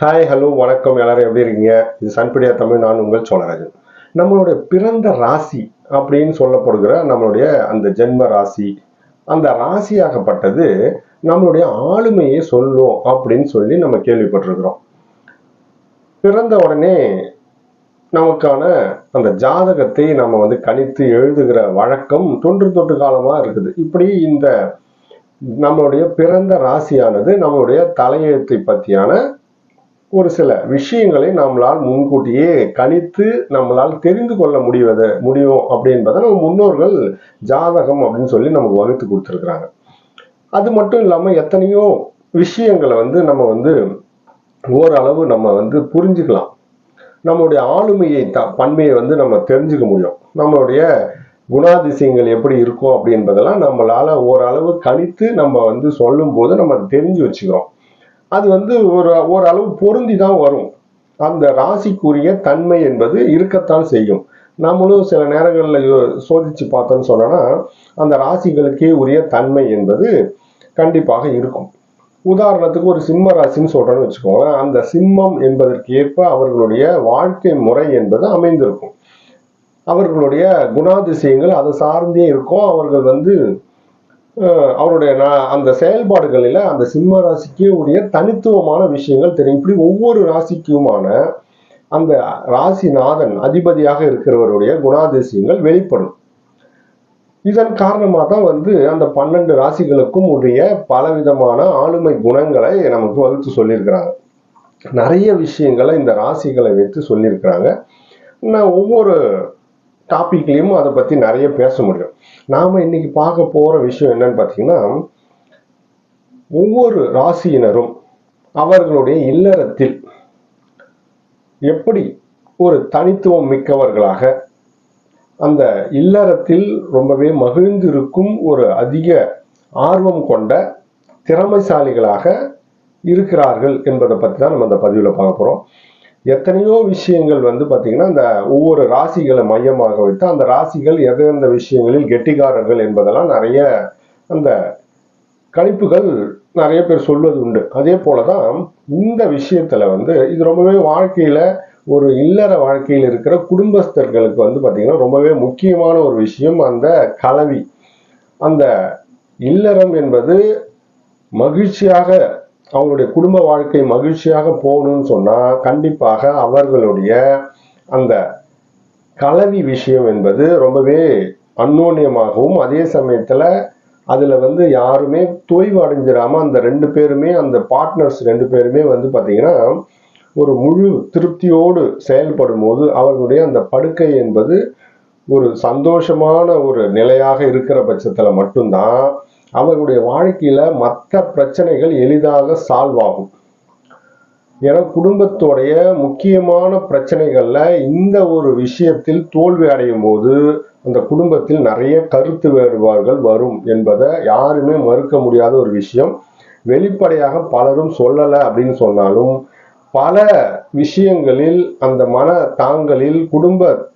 Hi hello வணக்கம். எல்லாரும் எப்படி இருக்கீங்க? இது சன்பிடியா தமிழ். நான் உங்கள் சோழராஜன். நம்மளுடைய பிறந்த ராசி அப்படின்னு சொல்லப்படுகிற நம்மளுடைய அந்த ஜென்ம ராசி அந்த ராசியாகப்பட்டது நம்மளுடைய ஆளுமையை சொல்லும் அப்படின்னு சொல்லி நம்ம கேள்விப்பட்டிருக்கிறோம். பிறந்த உடனே நமக்கான அந்த ஜாதகத்தை நம்ம வந்து கணித்து எழுதுகிற வழக்கம் தொன்று தொட்டு காலமாக இருக்குது. இப்படி இந்த நம்மளுடைய பிறந்த ராசியானது நம்மளுடைய தலையெழுத்தை பற்றியான ஒரு சில விஷயங்களை நம்மளால் முன்கூட்டியே கணித்து நம்மளால் தெரிந்து கொள்ள முடிவது முடியும் அப்படின்றத நம்ம முன்னோர்கள் ஜாதகம் அப்படின்னு சொல்லி நமக்கு வகுத்து கொடுத்துருக்குறாங்க. அது மட்டும் இல்லாமல் எத்தனையோ விஷயங்களை வந்து நம்ம வந்து ஓரளவு நம்ம வந்து புரிஞ்சுக்கலாம். நம்மளுடைய ஆளுமையை த பன்மையை வந்து நம்ம தெரிஞ்சுக்க முடியும். நம்மளுடைய குணாதிசயங்கள் எப்படி இருக்கும் அப்படின்றதெல்லாம் நம்மளால ஓரளவு கணித்து நம்ம வந்து சொல்லும்போது நம்ம அதை தெரிஞ்சு வச்சுக்கிறோம். அது வந்து ஒரு ஓரளவு பொருந்தி தான் வரும். அந்த ராசிக்குரிய தன்மை என்பது இருக்கத்தான் செய்யும். நம்மளும் சில நேரங்களில் சோதிச்சு பார்த்தோன்னு சொன்னோன்னா அந்த ராசிகளுக்கே உரிய தன்மை என்பது கண்டிப்பாக இருக்கும். உதாரணத்துக்கு ஒரு சிம்ம ராசின்னு சொல்கிறேன்னு வச்சுக்கோங்களேன். அந்த சிம்மம் என்பதற்கு ஏற்ப அவர்களுடைய வாழ்க்கை முறை என்பது அமைந்திருக்கும். அவர்களுடைய குணாதிசயங்கள் அதை சார்ந்தே இருக்கும். அவர்கள் வந்து அவருடைய நான் அந்த செயல்பாடுகளில் அந்த சிம்ம ராசிக்கே உரிய தனித்துவமான விஷயங்கள் தெரியும். இப்படி ஒவ்வொரு ராசிக்குமான அந்த ராசிநாதன் அதிபதியாக இருக்கிறவருடைய குணாதிசயங்கள் வெளிப்படும். இதன் காரணமாக தான் வந்து அந்த பன்னெண்டு ராசிகளுக்கும் உரிய பலவிதமான ஆளுமை குணங்களை நமக்கு வகுத்து சொல்லியிருக்கிறாங்க. நிறைய விஷயங்களை இந்த ராசிகளை வைத்து சொல்லியிருக்கிறாங்க. நான் ஒவ்வொரு டாப்பிக்லேயும் அதை பற்றி நிறைய பேச முடியும். நாம் இன்னைக்கு பார்க்க போகிற விஷயம் என்னன்னு பார்த்தீங்கன்னா ஒவ்வொரு ராசியினரும் அவர்களுடைய இல்லறத்தில் எப்படி ஒரு தனித்துவம் மிக்கவர்களாக அந்த இல்லறத்தில் ரொம்பவே மகிழ்ந்திருக்கும் ஒரு அதிக ஆர்வம் கொண்ட திறமைசாலிகளாக இருக்கிறார்கள் என்பதை பற்றி தான் நம்ம அந்த பதிவில் பார்க்க போகிறோம் எத்தனையோ விஷயங்கள் வந்து பார்த்திங்கன்னா அந்த ஒவ்வொரு ராசிகளை மையமாக வைத்து அந்த ராசிகள் எந்தெந்த விஷயங்களில் கெட்டிக்காரர்கள் என்பதெல்லாம் நிறைய அந்த கணிப்புகள் நிறைய பேர் சொல்வது உண்டு. அதே போல தான் இந்த விஷயத்தில் வந்து இது ரொம்பவே வாழ்க்கையில் ஒரு இல்லற வாழ்க்கையில் இருக்கிற குடும்பஸ்தர்களுக்கு வந்து பார்த்தீங்கன்னா ரொம்பவே முக்கியமான ஒரு விஷயம் அந்த கலவி. அந்த இல்லறம் என்பது மகிழ்ச்சியாக அவங்களுடைய குடும்ப வாழ்க்கை மகிழ்ச்சியாக போகணும்னு சொன்னால் கண்டிப்பாக அவர்களுடைய அந்த கலவி விஷயம் என்பது ரொம்பவே அந்யோன்யமாகவும் அதே சமயத்தில் அதில் வந்து யாருமே தொய்வு அடைஞ்சிடாமல் அந்த ரெண்டு பேருமே அந்த பார்ட்னர்ஸ் ரெண்டு பேருமே வந்து பார்த்திங்கன்னா ஒரு முழு திருப்தியோடு செயல்படும் போது அவர்களுடைய அந்த படுக்கை என்பது ஒரு சந்தோஷமான ஒரு நிலையாக இருக்கிற பட்சத்தில் மட்டும்தான் அவர்களுடைய வாழ்க்கையில மற்ற பிரச்சனைகள் எளிதாக சால்வ் ஆகும். ஏன்னா குடும்பத்தோடைய முக்கியமான பிரச்சனைகள்ல இந்த ஒரு விஷயத்தில் தோல்வி அடையும் போது அந்த குடும்பத்தில் நிறைய கருத்து வேறுபாடுகள் வரும் என்பதை யாருமே மறுக்க முடியாத ஒரு விஷயம். வெளிப்படையாக பலரும் சொல்லலை அப்படின்னு சொன்னாலும் பல விஷயங்களில் அந்த மன தாங்களில் குடும்ப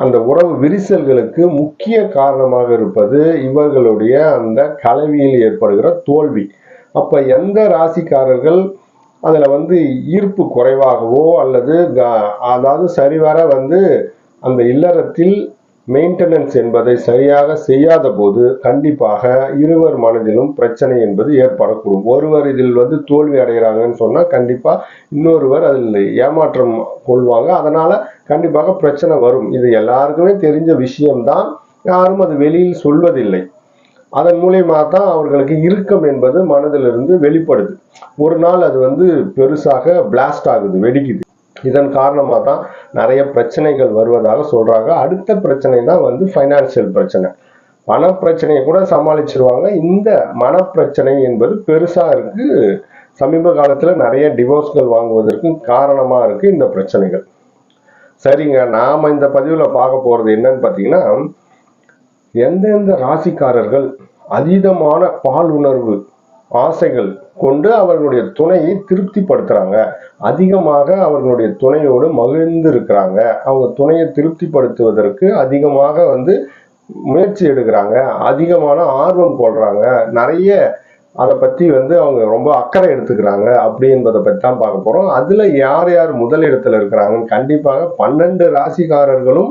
அந்த உறவு விரிசல்களுக்கு முக்கிய காரணமாக இருப்பது இவர்களுடைய அந்த கலவியில் ஏற்படுகிற தோல்வி. அப்ப எந்த ராசிக்காரர்கள் அதுல வந்து ஈர்ப்பு குறைவாகவோ அல்லது அதாவது சரிவர வந்து அந்த இல்லறத்தில் மெயின்டெனன்ஸ் என்பதை சரியாக செய்யாத போது கண்டிப்பாக இருவர் மனதிலும் பிரச்சனை என்பது ஏற்படக்கூடும். ஒருவர் இதில் வந்து தோல்வி அடைகிறாங்கன்னு சொன்னால் கண்டிப்பாக இன்னொருவர் அதில் ஏமாற்றம் கொள்வாங்க. அதனால் கண்டிப்பாக பிரச்சனை வரும். இது எல்லாருக்குமே தெரிஞ்ச விஷயம்தான். யாரும் அது வெளியில் சொல்வதில்லை. அதன் மூலயமா தான் அவர்களுக்கு இறுக்கம் என்பது மனதிலிருந்து வெளிப்படுது. ஒரு நாள் அது வந்து பெருசாக பிளாஸ்ட் ஆகுது வெடிக்குது. இதன் காரணமாக தான் நிறைய பிரச்சனைகள் வருவதாக சொல்கிறாங்க அடுத்த பிரச்சனை தான் வந்து ஃபைனான்சியல் பிரச்சனை. பண பிரச்சனையை கூட சமாளிச்சிருவாங்க. இந்த மனப்பிரச்சனை என்பது பெருசாக இருக்கு. சமீப காலத்தில் நிறைய டிவோர்ஸ்கள் வாங்குவதற்கு காரணமாக இருக்கு இந்த பிரச்சனைகள். சரிங்க நாம் இந்த பதிவில் பார்க்க போகிறது என்னன்னு பார்த்தீங்கன்னா எந்தெந்த ராசிக்காரர்கள் அதீதமான பால் உணர்வு ஆசைகள் கொண்டு அவர்களுடைய துணையை திருப்திப்படுத்துறாங்க. அதிகமாக அவர்களுடைய துணையோடு மகிழ்ந்து இருக்கிறாங்க. அவங்க துணையை திருப்திப்படுத்துவதற்கு அதிகமாக வந்து முயற்சி எடுக்கிறாங்க. அதிகமான ஆர்வம் கொள்றாங்க. நிறைய அதை பற்றி வந்து அவங்க ரொம்ப அக்கறை எடுத்துக்கிறாங்க. அப்படி என்பதை பற்றி தான் பார்க்க போகிறோம் அதில் யார் யார் முதலிடத்தில் இருக்கிறாங்கன்னு கண்டிப்பாக பன்னெண்டு ராசிக்காரர்களும்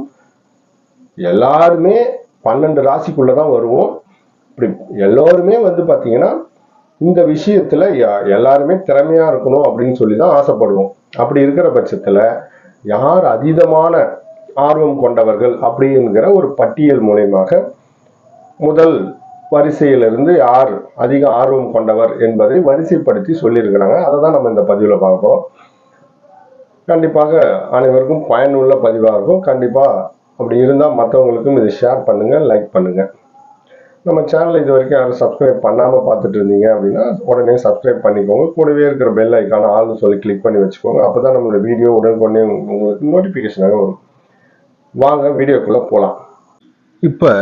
எல்லாருமே பன்னெண்டு ராசிக்குள்ளே தான் வருவோம். இப்படி எல்லோருமே வந்து பார்த்தீங்கன்னா இந்த விஷயத்தில் எல்லாருமே திறமையாக இருக்கணும் அப்படின்னு சொல்லி தான் ஆசைப்படுவோம். அப்படி இருக்கிற பட்சத்தில் யார் அதீதமான ஆர்வம் கொண்டவர்கள் அப்படிங்கிற ஒரு பட்டியல் மூலயமாக முதல் வரிசையிலிருந்து யார் அதிக ஆர்வம் கொண்டவர் என்பதை வரிசைப்படுத்தி சொல்லியிருக்கிறாங்க. அதை தான் நம்ம இந்த பதிவில் பார்க்குறோம் கண்டிப்பாக அனைவருக்கும் பயனுள்ள பதிவாக இருக்கும். கண்டிப்பாக அப்படி இருந்தால் மற்றவங்களுக்கும் இதை ஷேர் பண்ணுங்கள் லைக் பண்ணுங்கள் நம்ம சேனலை இது வரைக்கும் யாரும் சப்ஸ்கிரைப் பண்ணாமல் பார்த்துட்டு இருந்தீங்க அப்படின்னா உடனே சப்ஸ்கிரைப் பண்ணிக்கோங்க. கூடவே இருக்கிற பெல் ஐக்கான ஆள்னு சொல்லி கிளிக் பண்ணி வச்சுக்கோங்க. அப்போ தான் நம்மளோட வீடியோ உடனுக்குடனே உங்களுக்கு நோட்டிஃபிகேஷனாக வரும். வாங்க வீடியோக்குள்ளே போகலாம் இப்போ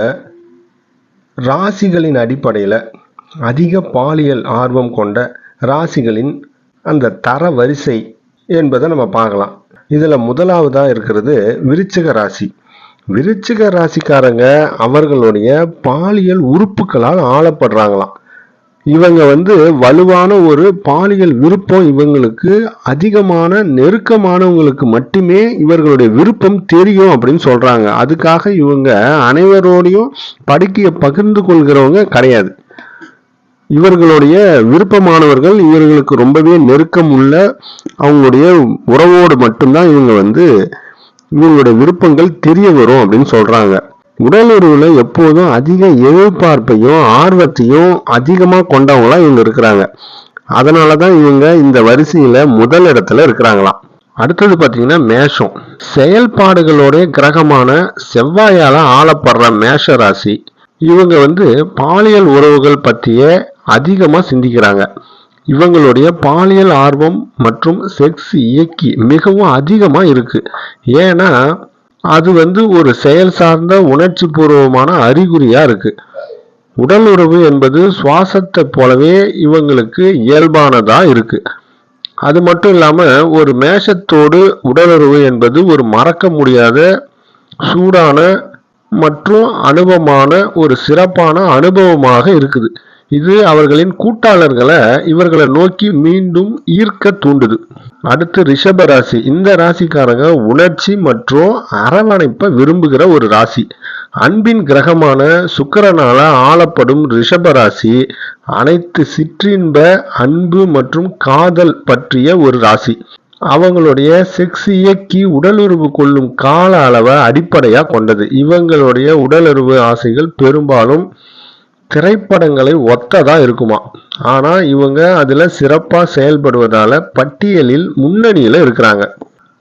ராசிகளின் அடிப்படையில் அதிக பாலியல் ஆர்வம் கொண்ட ராசிகளின் அந்த தர வரிசை என்பதை நம்ம பார்க்கலாம். இதில் முதலாவதாக இருக்கிறது விருச்சிக ராசி. விருச்சிக ராசிக்காரங்க அவர்களுடைய பாலியல் உறுப்புகளால் ஆளப்படுறாங்களாம். இவங்க வந்து வலுவான ஒரு பாலியல் விருப்பம் இவங்களுக்கு அதிகமான நெருக்கமானவங்களுக்கு மட்டுமே இவர்களுடைய விருப்பம் தெரியும் அப்படின்னு சொல்றாங்க. அதுக்காக இவங்க அனைவரோடையும் படுக்கையை பகிர்ந்து கொள்கிறவங்க கிடையாது. இவர்களுடைய விருப்பமானவர்கள் இவர்களுக்கு ரொம்பவே நெருக்கம் உள்ள அவங்களுடைய உறவோடு மட்டும்தான் இவங்க வந்து இவங்களுடைய விருப்பங்கள் தெரிய வரும் அப்படின்னு சொல்றாங்க. உடல் உறவுல எப்போதும் அதிக எதிர்பார்ப்பையும் ஆர்வத்தையும் அதிகமாக கொண்டவங்களா இவங்க இருக்கிறாங்க. அதனாலதான் இவங்க இந்த வரிசையில முதல் இடத்துல இருக்கிறாங்களாம். அடுத்தது பார்த்தீங்கன்னா மேஷம். செயல்பாடுகளோட கிரகமான செவ்வாயால் ஆளப்படுற மேஷ ராசி இவங்க வந்து பாலியல் உறவுகள் பற்றிய அதிகமாக சிந்திக்கிறாங்க. இவங்களுடைய பாலியல் ஆர்வம் மற்றும் செக்ஸ் இயக்கி மிகவும் அதிகமாக இருக்குது ஏன்னா அது வந்து ஒரு செயல் சார்ந்த உணர்ச்சி பூர்வமான அறிகுறியாக இருக்குது உடல் உறவு என்பது சுவாசத்தை போலவே இவங்களுக்கு இயல்பானதாக இருக்குது அது மட்டும் இல்லாமல் ஒரு மேஷத்தோடு உடலுறவு என்பது ஒரு மறக்க முடியாத சூடான மற்றும் அனுபவமான ஒரு சிறப்பான அனுபவமாக இருக்குது. இது அவர்களின் கூட்டாளர்களை இவர்களை நோக்கி மீண்டும் ஈர்க்க தூண்டுது. அடுத்து ரிஷப ராசி. இந்த ராசிக்காரங்க உணர்ச்சி மற்றும் அரவணைப்பை விரும்புகிற ஒரு ராசி. அன்பின் கிரகமான சுக்கரனால ஆளப்படும் ரிஷப ராசி அனைத்து சிற்றின்ப அன்பு மற்றும் காதல் பற்றிய ஒரு ராசி. அவங்களுடைய செக்ஸ் இயக்கி உடலுறவு கொள்ளும் கால அளவை அடிப்படையாக கொண்டது. இவங்களுடைய உடலுறவு ஆசைகள் பெரும்பாலும் திரைப்படங்களை ஒத்ததா இருக்குமா? ஆனா இவங்க அதுல சிறப்பா செயல்படுவதால பட்டியலில் முன்னணியில இருக்கிறாங்க.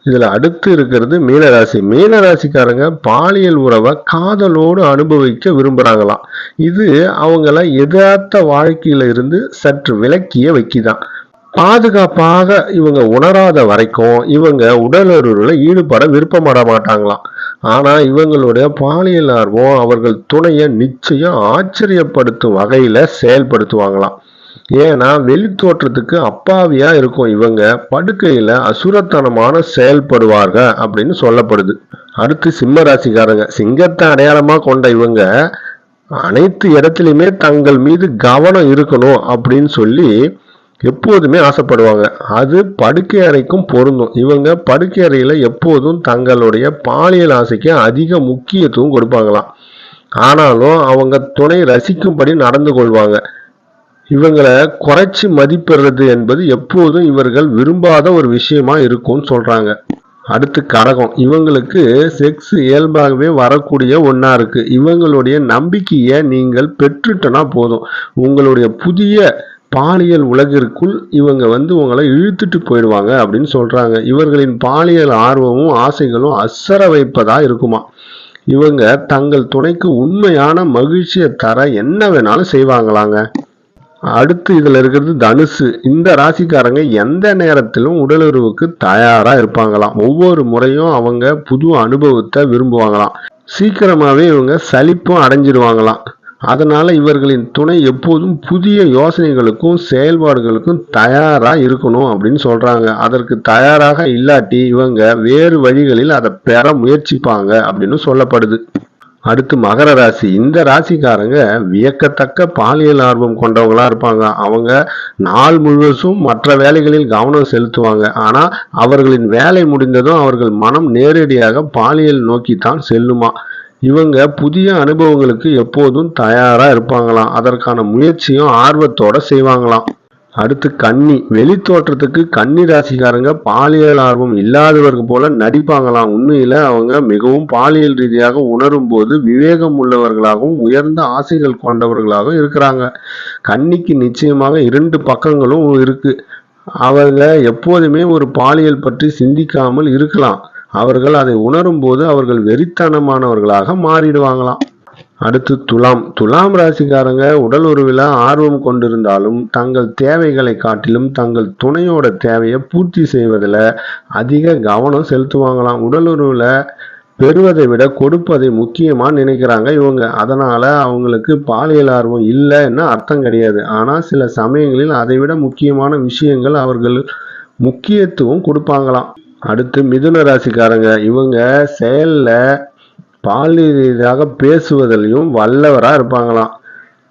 இதுல அடுத்து இருக்கிறது மீனராசி. மீனராசிக்காரங்க பாலியல் உறவை காதலோடு அனுபவிக்க விரும்புறாங்களாம். இது அவங்கள எதார்த்த வாழ்க்கையில இருந்து சற்று விலக்கிய வைக்கிதான் பாதுகாப்பாக இவங்க உணராத வரைக்கும் இவங்க உடலுறவுல ஈடுபட விருப்பப்பட மாட்டாங்களாம். ஆனால் இவங்களுடைய பாலியல் ஆர்வம் அவர்கள் துணையை நிச்சயம் ஆச்சரியப்படுத்தும் வகையில் செயல்படுத்துவாங்களாம். ஏன்னா வெளி தோற்றத்துக்கு அப்பாவியா இருக்கும் இவங்க படுக்கையில அசுரத்தனமான செயல்படுவாங்க அப்படின்னு சொல்லப்படுது. அடுத்து சிம்ம ராசிக்காரங்க சிங்கத்தை அடையாளமா கொண்ட இவங்க அனைத்து இடத்துலையுமே தங்கள் மீது கவனம் இருக்கணும் அப்படின்னு சொல்லி எப்போதுமே ஆசைப்படுவாங்க. அது படுக்கை அறைக்கும் பொருந்தும். இவங்க படுக்கை அறையில் எப்போதும் தங்களுடைய பாலியல் ஆசைக்கு அதிக முக்கியத்துவம் கொடுப்பாங்களாம். ஆனாலும் அவங்க துணை ரசிக்கும்படி நடந்து கொள்வாங்க. இவங்களை குறைச்சி மதிப்பிடுறது என்பது எப்போதும் இவர்கள் விரும்பாத ஒரு விஷயமா இருக்கும்னு சொல்றாங்க. அடுத்து கடகம். இவங்களுக்கு செக்ஸ் இயல்பாகவே வரக்கூடிய ஒன்றா இருக்கு. இவங்களுடைய நம்பிக்கையை நீங்கள் பெற்றுட்டனா போதும். உங்களுடைய புதிய பாலியல் உலகிற்குள் இவங்க வந்து உங்களை இழுத்துட்டு போயிடுவாங்க அப்படின்னு சொல்கிறாங்க இவர்களின் பாலியல் ஆர்வமும் ஆசைகளும் அசர வைப்பதாக இருக்குமா? இவங்க தங்கள் துணைக்கு உண்மையான மகிழ்ச்சியை தர என்ன வேணாலும் செய்வாங்களாங்க? அடுத்து இதில் இருக்கிறது தனுசு. இந்த ராசிக்காரங்க எந்த நேரத்திலும் உடலுறவுக்கு தயாராக இருப்பாங்களாம். ஒவ்வொரு முறையும் அவங்க புது அனுபவத்தை விரும்புவாங்களாம். சீக்கிரமாகவே இவங்க சலிப்பும் அடைஞ்சிடுவாங்களாம். அதனால இவர்களின் துணை எப்போதும் புதிய யோசனைகளுக்கும் செயல்பாடுகளுக்கும் தயாரா இருக்கணும் அப்படின்னு சொல்றாங்க. அதற்கு தயாராக இல்லாட்டி இவங்க வேறு வழிகளில் அதை பெற முயற்சிப்பாங்க அப்படின்னு சொல்லப்படுது. அடுத்து மகர ராசி. இந்த ராசிக்காரங்க வியக்கத்தக்க பாலியல் ஆர்வம் கொண்டவங்களா இருப்பாங்க. அவங்க நாள் முழுவதும் மற்ற வேலைகளில் கவனம் செலுத்துவாங்க. ஆனா அவர்களின் வேலை முடிந்ததும் அவர்கள் மனம் நேரடியாக பாலியல் நோக்கித்தான் செல்லுமா? இவங்க புதிய அனுபவங்களுக்கு எப்போதும் தயாரா இருப்பாங்களாம். அதற்கான முயற்சியும் ஆர்வத்தோட செய்வாங்களாம். அடுத்து கன்னி. வெளித்தோற்றத்துக்கு கன்னி ராசிக்காரங்க பாலியல் ஆர்வம் இல்லாதவர்கள் போல நடிப்பாங்களாம். உண்மையில அவங்க மிகவும் பாலியல் ரீதியாக உணரும் போது விவேகம் உள்ளவர்களாகவும் உயர்ந்த ஆசைகள் கொண்டவர்களாகவும் இருக்கிறாங்க. கன்னிக்கு நிச்சயமாக இரண்டு பக்கங்களும் இருக்கு. அவங்க எப்போதுமே ஒரு பாலியல் பற்றி சிந்திக்காமல் இருக்கலாம். அவர்கள் அதை உணரும் போது அவர்கள் வெறித்தனமானவர்களாக மாறிடுவாங்களாம். அடுத்து துலாம். துலாம் ராசிக்காரங்க உடல் உறவில் ஆர்வம் கொண்டிருந்தாலும் தங்கள் தேவைகளை காட்டிலும் தங்கள் துணையோட தேவையை பூர்த்தி செய்வதில் அதிக கவனம் செலுத்துவாங்களாம். உடல் உறவில் பெறுவதை விட கொடுப்பதை முக்கியமாக நினைக்கிறாங்க இவங்க. அதனால அவங்களுக்கு பாலியல் ஆர்வம் இல்லைன்னு அர்த்தம் கிடையாது. ஆனால் சில சமயங்களில் அதை விட முக்கியமான விஷயங்கள் அவர்கள் முக்கியத்துவம் கொடுப்பாங்களாம். அடுத்து மிதுன ராசிக்காரங்க. இவங்க செயலில் பாலியல் ரீதியாக பேசுவதிலையும் வல்லவராக இருப்பாங்களாம்.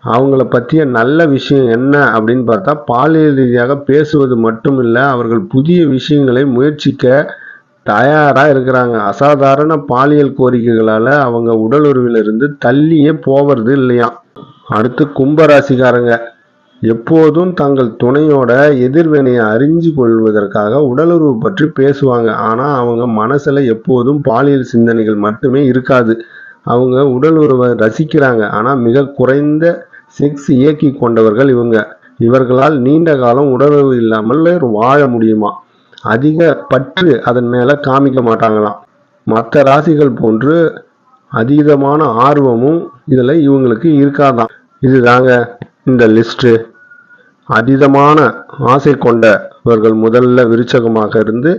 அவங்கள பற்றிய நல்ல விஷயம் என்ன அப்படின்னு பார்த்தா பாலியல் ரீதியாக பேசுவது மட்டும் இல்லை அவர்கள் புதிய விஷயங்களை முயற்சிக்க தயாராக இருக்கிறாங்க. அசாதாரண பாலியல் கோரிக்கைகளால் அவங்க உடலுறவிலிருந்து தள்ளியே போவது இல்லையாம். அடுத்து கும்பராசிக்காரங்க. எப்போதும் தங்கள் துணையோட எதிர்வினையை அறிஞ்சு கொள்வதற்காக உடலுறவு பற்றி பேசுவாங்க. ஆனால் அவங்க மனசில் எப்போதும் பாலியல் சிந்தனைகள் மட்டுமே இருக்காது. அவங்க உடல் உறவை ரசிக்கிறாங்க. ஆனால் மிக குறைந்த செக்ஸ் இயக்கி கொண்டவர்கள் இவங்க. இவர்களால் நீண்ட காலம் உடலுறவு இல்லாமல் வாழ முடியுமா? அதிக பற்று அதன் மேலே காமிக்க மாட்டாங்களாம். மற்ற ராசிகள் போன்று அதீதமான ஆர்வமும் இதில் இவங்களுக்கு இருக்காதான் இதுதாங்க இந்த லிஸ்ட்டு அதீதமான ஆசை கொண்டவர்கள் முதல்ல விருச்சகமாக இருந்து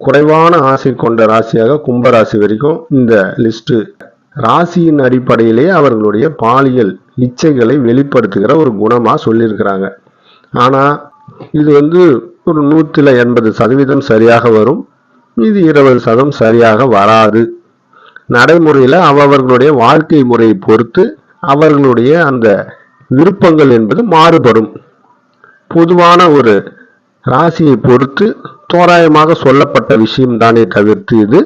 குறைவான ஆசை கொண்ட ராசியாக கும்பராசி வரைக்கும் இந்த லிஸ்ட்டு ராசியின் அடிப்படையிலே அவர்களுடைய பாலியல் இச்சைகளை வெளிப்படுத்துகிற ஒரு குணமாக சொல்லியிருக்கிறாங்க. ஆனால் இது வந்து ஒரு நூற்றில் எண்பது சதவீதம் சரியாக வரும் மீதி இருபது சதம் சரியாக வராது. நடைமுறையில் அவர்களுடைய வாழ்க்கை முறையை பொறுத்து அவர்களுடைய அந்த விருப்பங்கள் என்பது மாறுபடும். பொதுவான ஒரு ராசியை பொறுத்து தோராயமாக சொல்லப்பட்ட விஷயம் தானே தவிர்த்து இது.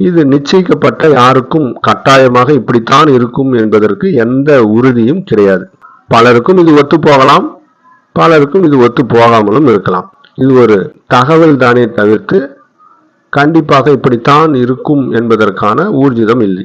இது நிச்சயிக்கப்பட்ட யாருக்கும் கட்டாயமாக இப்படித்தான் இருக்கும் என்பதற்கு எந்த உறுதியும் கிடையாது. பலருக்கும் இது ஒத்து போகலாம். பலருக்கும் இது ஒத்து போகாமலும் இருக்கலாம். இது ஒரு தகவல் தானே தவிர்த்து கண்டிப்பாக இப்படித்தான் இருக்கும் என்பதற்கான ஊர்ஜிதம் இல்லை.